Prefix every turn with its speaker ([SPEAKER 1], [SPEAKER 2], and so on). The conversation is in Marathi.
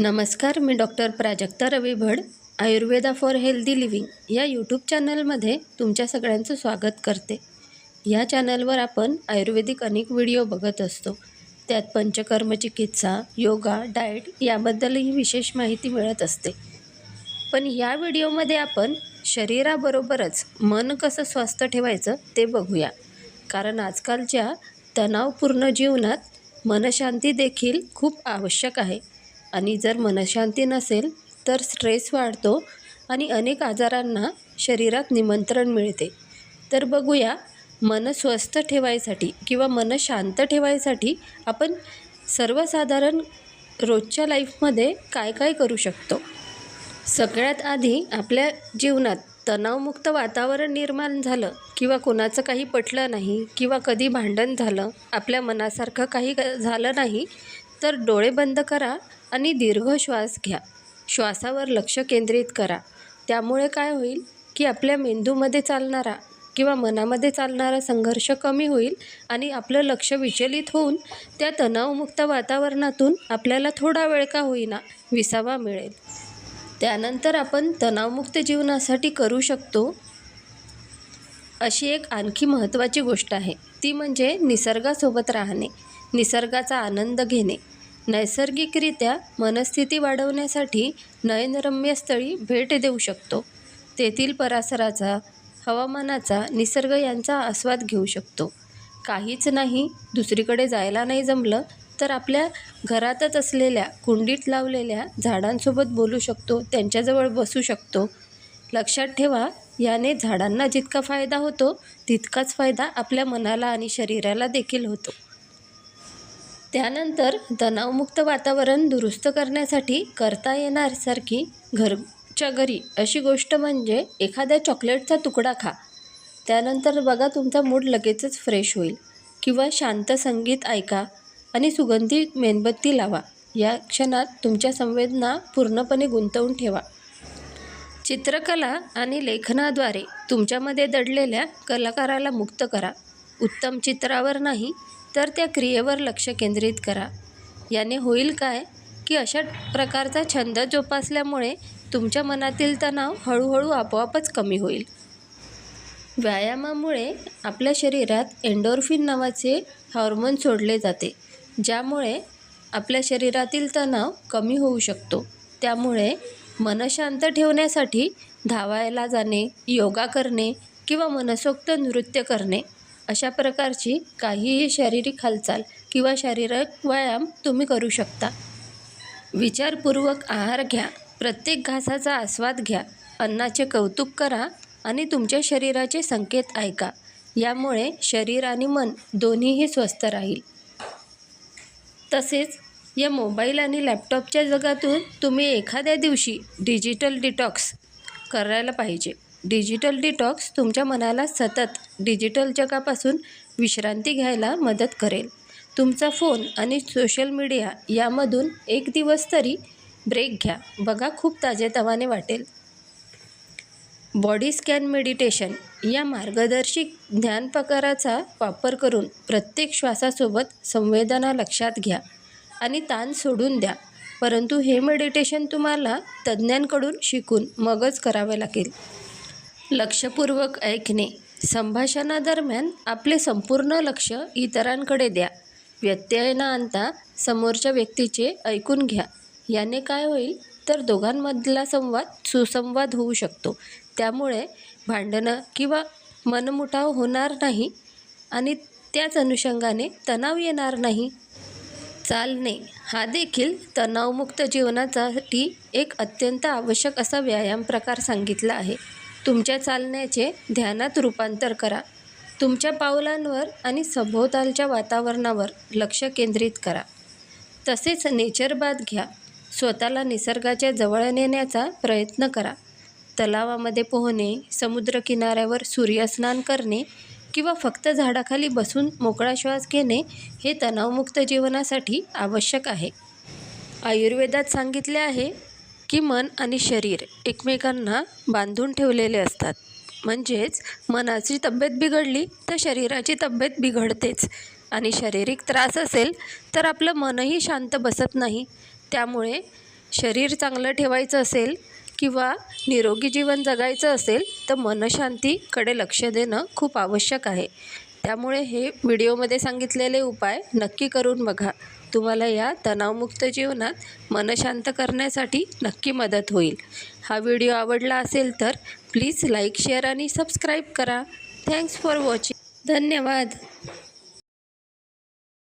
[SPEAKER 1] नमस्कार मी doctor Prajakta Ravi Bhad Ayurveda for healthy living या यूट्यूब चॅनलमध्ये तुमच्या सगळ्यांचं स्वागत करते. या चॅनलवर आपण आयुर्वेदिक अनेक व्हिडिओ बघत असतो. त्यात पंचकर्म चिकित्सा योगा डाएट याबद्दलही विशेष माहिती मिळत असते. पण या व्हिडिओमध्ये आपण शरीराबरोबरच मन कसं स्वस्थ ठेवायचं ते बघूया. कारण आजकालच्या तणावपूर्ण जीवनात मनशांती देखील खूप आवश्यक आहे. आणि जर मनशांती नसेल तर स्ट्रेस वाढतो आणि अनेक आजारांना शरीरात निमंत्रण मिळते. तर बघूया मन स्वस्थ ठेवायसाठी किंवा मन शांत ठेवायसाठी आपण सर्वसाधारण रोजच्या लाईफमध्ये काय काय करू शकतो? सगळ्यात आधी आपल्या जीवनात तणावमुक्त वातावरण निर्माण झालं किंवा कोणाचं काही पटलं नाही किंवा कधी भांडण झालं आपल्या मनासारखं काही झालं नाही तर डोळे बंद करा आणि दीर्घ श्वास घ्या. श्वासावर लक्ष केंद्रित करा. त्यामुळे काय होईल की आपल्या मेंदूमध्ये चालणारा किंवा मनामध्ये चालणारा संघर्ष कमी होईल आणि आपलं लक्ष विचलित होऊन त्या तणावमुक्त वातावरणातून आपल्याला थोडा वेळ का होईना विसावा मिळेल. त्यानंतर आपण तणावमुक्त जीवनासाठी करू शकतो अशी एक आणखी महत्त्वाची गोष्ट आहे. ती म्हणजे निसर्गासोबत राहणे. निसर्गाचा आनंद घेणे. नैसर्गिकरित्या मनस्थिती वाढवण्यासाठी नयनरम्य स्थळी भेट देऊ शकतो. तेथील परिसराचा हवामानाचा निसर्ग यांचा आस्वाद घेऊ शकतो. काहीच नाही दुसरीकडे जायला नाही जमलं तर आपल्या घरातच असलेल्या कुंडीत लावलेल्या झाडांसोबत बोलू शकतो त्यांच्याजवळ बसू शकतो. लक्षात ठेवा याने झाडांना जितका फायदा होतो तितकाच फायदा आपल्या मनाला आणि शरीराला देखील होतो. त्यानंतर तणावमुक्त वातावरण दुरुस्त करण्यासाठी करता येणारसारखी घरच्या घरी अशी गोष्ट म्हणजे एखाद्या चॉकलेटचा तुकडा खा. त्यानंतर बघा तुमचा मूड लगेचच फ्रेश होईल. किंवा शांत संगीत ऐका आणि सुगंधी मेणबत्ती लावा. या क्षणात तुमच्या संवेदना पूर्णपणे गुंतवून ठेवा. चित्रकला आणि लेखनाद्वारे तुमच्यामध्ये दडलेल्या कलाकाराला मुक्त करा. उत्तम चित्रावर नाही तर त्या क्रियेवर लक्ष केंद्रित करा. याने होईल काय? की अशा प्रकारचा छंद जोपासल्यामुळे तुमच्या मनातील तणाव हळूहळू आपोआपच कमी होईल. व्यायामामुळे आपल्या शरीरात एंडोर्फिन नावाचे हॉर्मोन सोडले जाते ज्यामुळे आपल्या शरीरातील तणाव कमी होऊ शकतो. त्यामुळे मनशांत ठेवण्यासाठी धावायला जाणे योगा करणे किंवा मनसोक्त नृत्य करणे अशा प्रकारची काहीही शारीरिक हालचाल किंवा शारीरिक व्यायाम तुम्ही करू शकता. विचारपूर्वक आहार घ्या प्रत्येक घासाचा आस्वाद घ्या अन्नाचे कौतुक करा आणि तुमच्या शरीराचे संकेत ऐका. यामुळे शरीर आणि मन दोन्हीही स्वस्थ राहील. तसेच या मोबाईल आणि लॅपटॉपच्या जगातून तुम्ही एखाद्या दिवशी डिजिटल डिटॉक्स करायला पाहिजे. डिजिटल डिटॉक्स तुमच्या मनाला सतत डिजिटल जगापासून विश्रांती घ्यायला मदत करेल. तुमचा फोन आणि सोशल मीडिया यामधून एक दिवस तरी ब्रेक घ्या. बघा खूप ताजेतवाने वाटेल. बॉडी स्कॅन मेडिटेशन या मार्गदर्शिक ज्ञान प्रकाराचा वापर करून प्रत्येक श्वासासोबत संवेदना लक्षात घ्या आणि ताण सोडून द्या. परंतु हे मेडिटेशन तुम्हाला तज्ज्ञांकडून शिकून मगच करावे लागेल. लक्षपूर्वक ऐकणे. संभाषणादरम्यान आपले संपूर्ण लक्ष इतरांकडे द्या. व्यत्यय न आणता समोरच्या व्यक्तीचे ऐकून घ्या. याने काय होईल? तर दोघांमधला संवाद सुसंवाद होऊ शकतो. त्यामुळे भांडणं किंवा मनमुटाव होणार नाही आणि त्याच अनुषंगाने तणाव येणार नाही. चालणे हा देखील तणावमुक्त जीवनासाठी एक अत्यंत आवश्यक असा व्यायाम प्रकार सांगितला आहे. तुमच्या चालण्याचे ध्यानात रूपांतर करा. तुमच्या पावलांवर आणि सभोवतालच्या वातावरणावर लक्ष केंद्रित करा. तसेच नेचरबाद घ्या. स्वतःला निसर्गाच्या जवळ नेण्याचा प्रयत्न करा. तलावामध्ये पोहणे समुद्रकिनाऱ्यावर सूर्यस्नान करणे किंवा फक्त झाडाखाली बसून मोकळा श्वास घेणे हे तणावमुक्त जीवनासाठी आवश्यक आहे. आयुर्वेदात सांगितले आहे की मन आणि शरीर एकमेकांना बांधून ठेवलेले असतात. म्हणजेच मनाची तब्येत बिघडली तर शरीराची तब्येत बिघडतेच. आणि शारीरिक त्रास असेल तर आपलं मनही शांत बसत नाही. त्यामुळे शरीर चांगलं ठेवायचं असेल किंवा निरोगी जीवन जगायचं असेल तर मनशांतीकडे लक्ष देणं खूप आवश्यक आहे. त्यामुळे हे व्हिडिओमध्ये सांगितलेले उपाय नक्की करून बघा. तुम्हाला या तणावमुक्त जीवनात मन शांत करण्यासाठी नक्की मदत होईल. हा व्हिडिओ आवडला असेल तर प्लीज लाईक शेअर आणि सबस्क्राईब करा. Thanks for watching. धन्यवाद.